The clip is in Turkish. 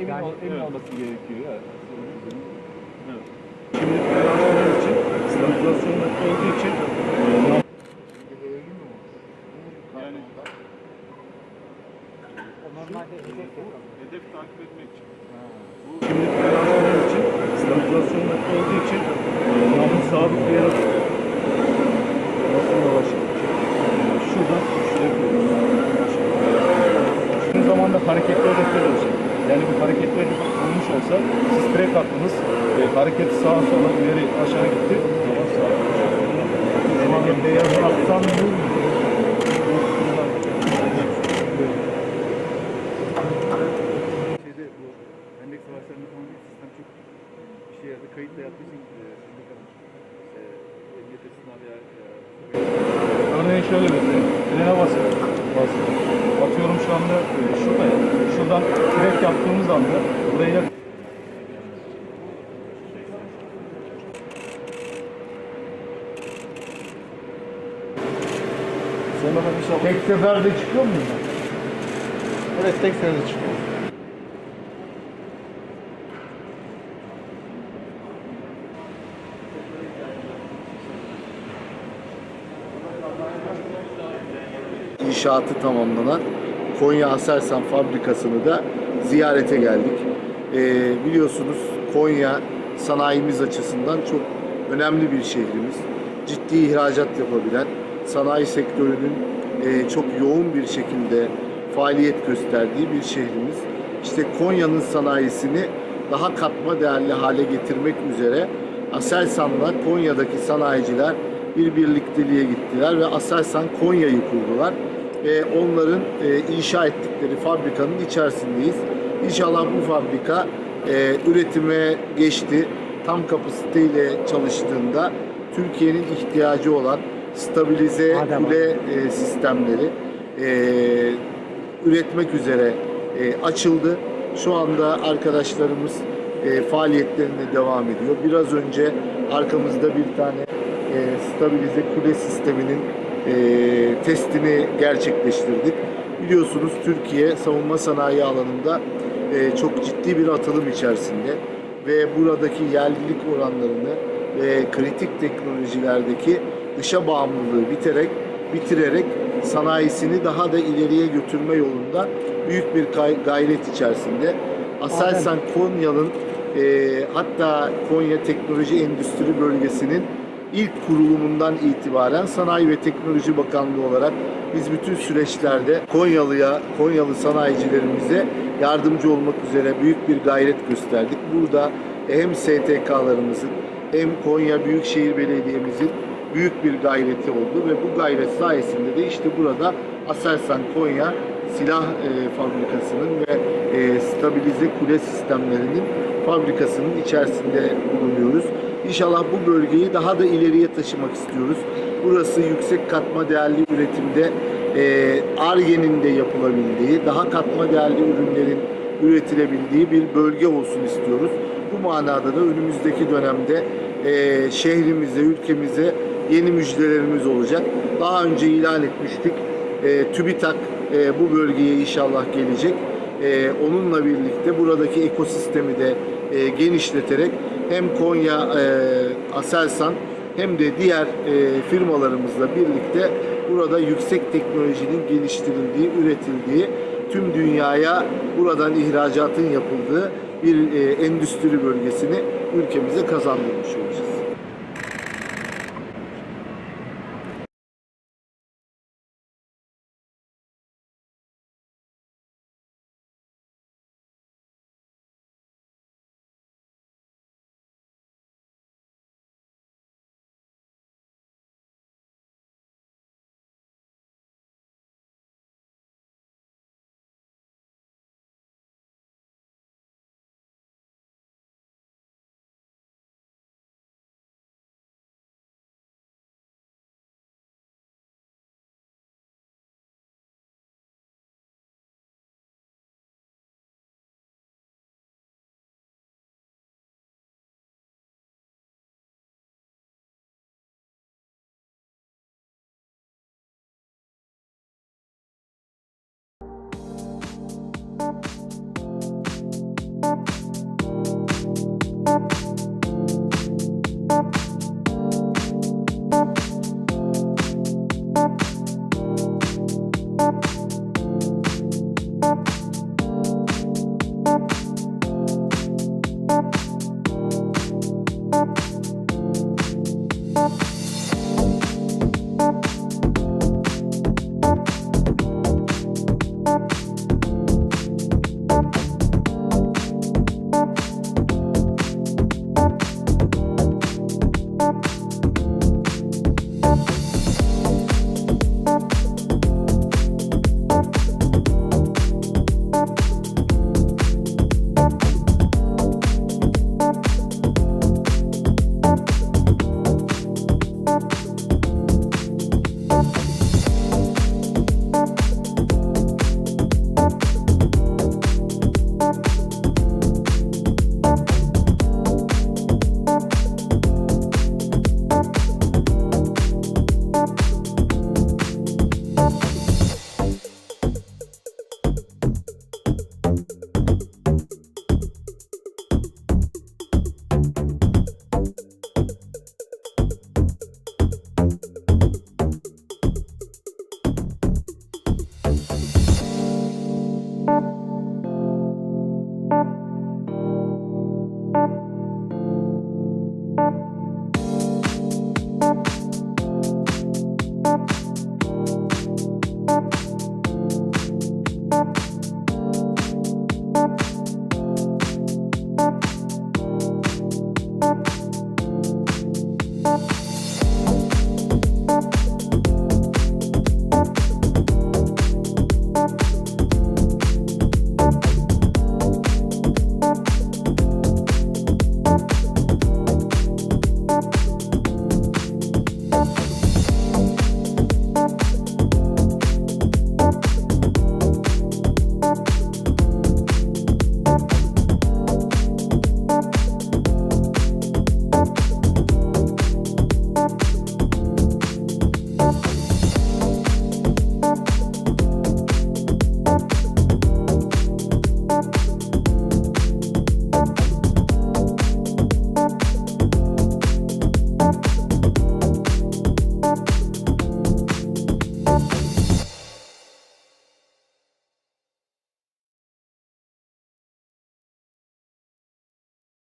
emin, Yani- ol, emin Evet. olması gerekiyor. Ya. Evet. Şimdi karar olduğu için, stabilizasyonda olduğu için Yani Normalde hedef takip etmek için. Şimdi karar olduğu için, stabilizasyonda olduğu için namlu sabit bir yere sola ileri aşağı gitti. Yani beyaz atsan bu şeyde bu endeks savaşlarında falan bir sistem çok işe yaradı. Kayıt da yaptığı için e, sendikanın e, e, Örneğin şöyle göstereyim. Frene basın. Basın. Atıyorum şu anda şurada. Şuradan fren yaptığımız anda buraya Sonra da inşallah Tek seferde çıkıyor mu bunlar? Evet tek seferde çıkıyor. İnşaatı tamamlanan Konya Aselsan fabrikasını da ziyarete geldik. Ee, biliyorsunuz Konya sanayimiz açısından çok önemli bir şehrimiz. Ciddi ihracat yapabilen, sanayi sektörünün e, çok yoğun bir şekilde faaliyet gösterdiği bir şehrimiz. İşte Konya'nın sanayisini daha katma değerli hale getirmek üzere Aselsan'la Konya'daki sanayiciler bir birlikteliğe gittiler ve Aselsan Konya'yı kurdular ve onların e, inşa ettikleri fabrikanın içerisindeyiz. İnşallah bu fabrika e, üretime geçti. Tam kapasiteyle çalıştığında Türkiye'nin ihtiyacı olan stabilize Adem. kule e, sistemleri e, üretmek üzere e, açıldı. Şu anda arkadaşlarımız e, faaliyetlerine devam ediyor. Biraz önce arkamızda bir tane e, stabilize kule sisteminin e, testini gerçekleştirdik. Biliyorsunuz Türkiye savunma sanayi alanında e, çok ciddi bir atılım içerisinde ve buradaki yerlilik oranlarını ve kritik teknolojilerdeki dışa bağımlılığı biterek bitirerek sanayisini daha da ileriye götürme yolunda büyük bir gay- gayret içerisinde. Aselsan Konya'nın e, hatta Konya Teknoloji Endüstri Bölgesi'nin ilk kurulumundan itibaren Sanayi ve Teknoloji Bakanlığı olarak biz bütün süreçlerde Konyalı'ya, Konyalı sanayicilerimize yardımcı olmak üzere büyük bir gayret gösterdik. Burada hem STK'larımızın hem Konya Büyükşehir Belediye'mizin büyük bir gayreti oldu ve bu gayret sayesinde de işte burada Aselsan Konya silah e, fabrikasının ve e, stabilize kule sistemlerinin fabrikasının içerisinde bulunuyoruz. İnşallah bu bölgeyi daha da ileriye taşımak istiyoruz. Burası yüksek katma değerli üretimde e, ARGE'nin de yapılabildiği, daha katma değerli ürünlerin üretilebildiği bir bölge olsun istiyoruz. Bu manada da önümüzdeki dönemde e, şehrimize, ülkemize yeni müjdelerimiz olacak. Daha önce ilan etmiştik. E, TÜBİTAK e, bu bölgeye inşallah gelecek. E, onunla birlikte buradaki ekosistemi de e, genişleterek hem Konya e, Aselsan hem de diğer e, firmalarımızla birlikte burada yüksek teknolojinin geliştirildiği, üretildiği, tüm dünyaya buradan ihracatın yapıldığı bir e, endüstri bölgesini ülkemize kazandırmış olacağız.